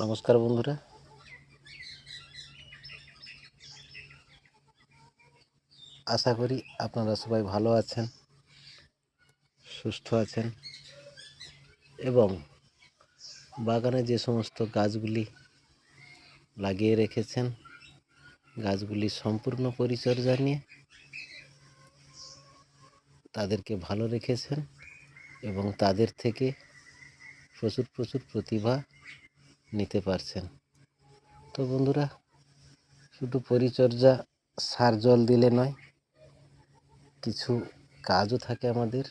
নমস্কার বন্ধুরা। আশা করি আপনারা সবাই ভালো আছেন, সুস্থ আছেন এবং বাগানে যে সমস্ত গাছগুলি লাগিয়ে রেখেছেন, গাছগুলি সম্পূর্ণ পরিচর্যা নিয়ে তাদেরকে ভালো রেখেছেন এবং তাদের থেকে প্রচুর প্রচুর প্রতিভা নিতে পারছেন। তো বন্ধুরা, শুধু পরিচর্যা, সার জল দিলে নয়, কিছু কাজও থাকে আমাদের।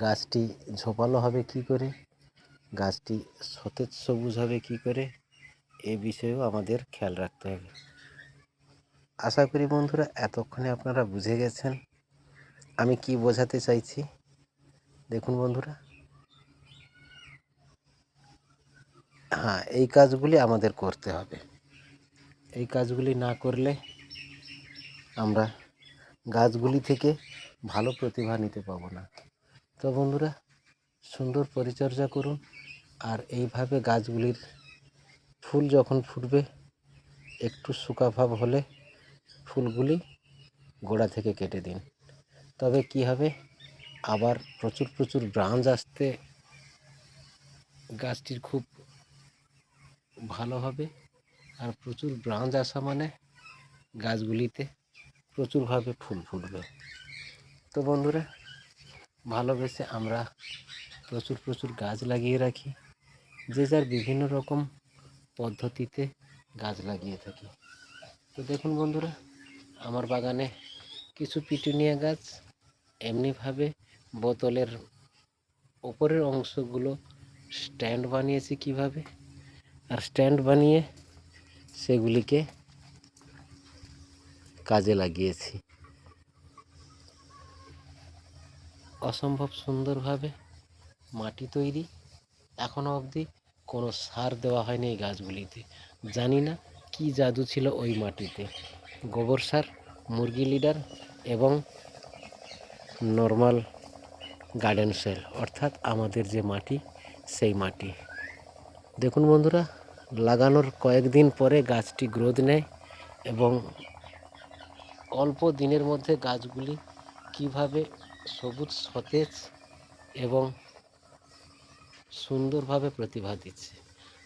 গাছটি ঝোপালো হবে কি করে? গাছটি সতেজ সবুজ হবে কি করে? এ বিষয়েও আমাদের খেয়াল রাখতে হবে। আশা করি বন্ধুরা, এতক্ষণে আপনারা বুঝে গেছেন। আমি কি বোঝাতে চাইছি? দেখুন বন্ধুরা হ্যাঁ এই কাজগুলি আমাদের করতে হবে। এই কাজগুলি না করলে আমরা গাছগুলি থেকে ভালো প্রতিভা নিতে পাবো না। তো বন্ধুরা, সুন্দর পরিচর্যা করুন আর এইভাবে গাছগুলির ফুল যখন ফুটবে, একটু শুকাভাব হলে ফুলগুলি গোড়া থেকে কেটে দিন। তবে কি হবে, আবার প্রচুর প্রচুর ব্রাঞ্চ আসতে গাছটির খুব ভালো হবে। আর প্রচুর ব্রাঞ্চ আসা মানে গাছগুলিতে প্রচুরভাবে ফুল ফুটবে। তো বন্ধুরা, ভালোবেসে আমরা প্রচুর প্রচুর গাছ লাগিয়ে রাখি। যে যার বিভিন্ন রকম পদ্ধতিতে গাছ লাগিয়ে থাকি। তো দেখুন বন্ধুরা, আমার বাগানে কিছু পিটুনিয়া গাছ, এমনিভাবে বোতলের ওপরের অংশগুলো স্ট্যান্ড বানিয়েছি কীভাবে? আর স্ট্যান্ড বানিয়ে সেগুলিকে কাজে লাগিয়েছি। অসম্ভব সুন্দরভাবে মাটি তৈরি। এখনও অবধি কোনো সার দেওয়া হয়নি এই গাছগুলিতে। জানি না কি জাদু ছিল ওই মাটিতে। গোবর সার, মুরগি লিডার এবং নর্মাল গার্ডেন সেল, অর্থাৎ আমাদের যে মাটি, সেই মাটি। দেখুন বন্ধুরা লাগানোর কয়েকদিন পরে গাছটি গ্রোথ নেয় এবং অল্প দিনের মধ্যে গাছগুলি কীভাবে সবুজ, সতেজ এবং সুন্দরভাবে প্রতিভা দিচ্ছে।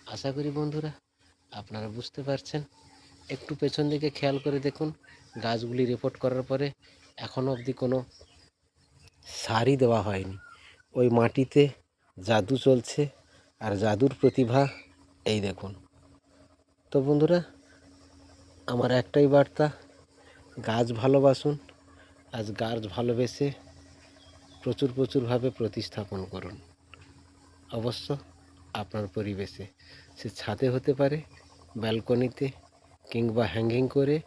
আশা করি বন্ধুরা আপনারা বুঝতে পারছেন। একটু পেছন দিকে খেয়াল করে দেখুন, গাছগুলি রিপোর্ট করার পরে এখনও অবধি কোনো সারই দেওয়া হয়নি। ওই মাটিতে জাদু চলছে আর জাদুর প্রতিভা এই দেখুন। তো বন্ধুরা, আমার একটাই বার্তা, গাছ ভালোবাসুন আজ গাছ ভালোবেসে প্রচুর প্রচুরভাবে প্রতিস্থাপন করুন। অবশ্য আপনার পরিবেশে সে ছাদে হতে পারে, ব্যালকনিতে, কিংবা হ্যাঙ্গিং করে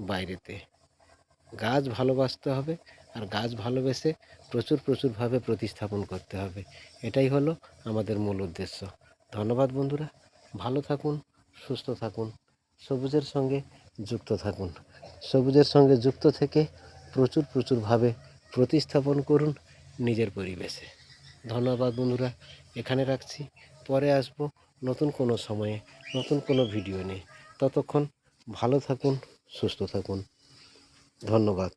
বাইরেতে। গাছ ভালোবাসতে হবে, আর গাছ ভালোবেসে প্রচুর প্রচুরভাবে প্রতিস্থাপন করতে হবে। এটাই হলো আমাদের মূল উদ্দেশ্য। ধন্যবাদ বন্ধুরা। ভালো থাকুন, সুস্থ থাকুন, সবুজের সঙ্গে যুক্ত থাকুন। সবুজের সঙ্গে যুক্ত থেকে প্রচুর প্রচুরভাবে প্রতিস্থাপন করুন নিজের পরিবেশে। ধন্যবাদ বন্ধুরা, এখানে রাখছি। পরে আসব নতুন কোনো সময়ে, নতুন কোনো ভিডিও নিয়ে। ততক্ষণ ভালো থাকুন, সুস্থ থাকুন। ধন্যবাদ।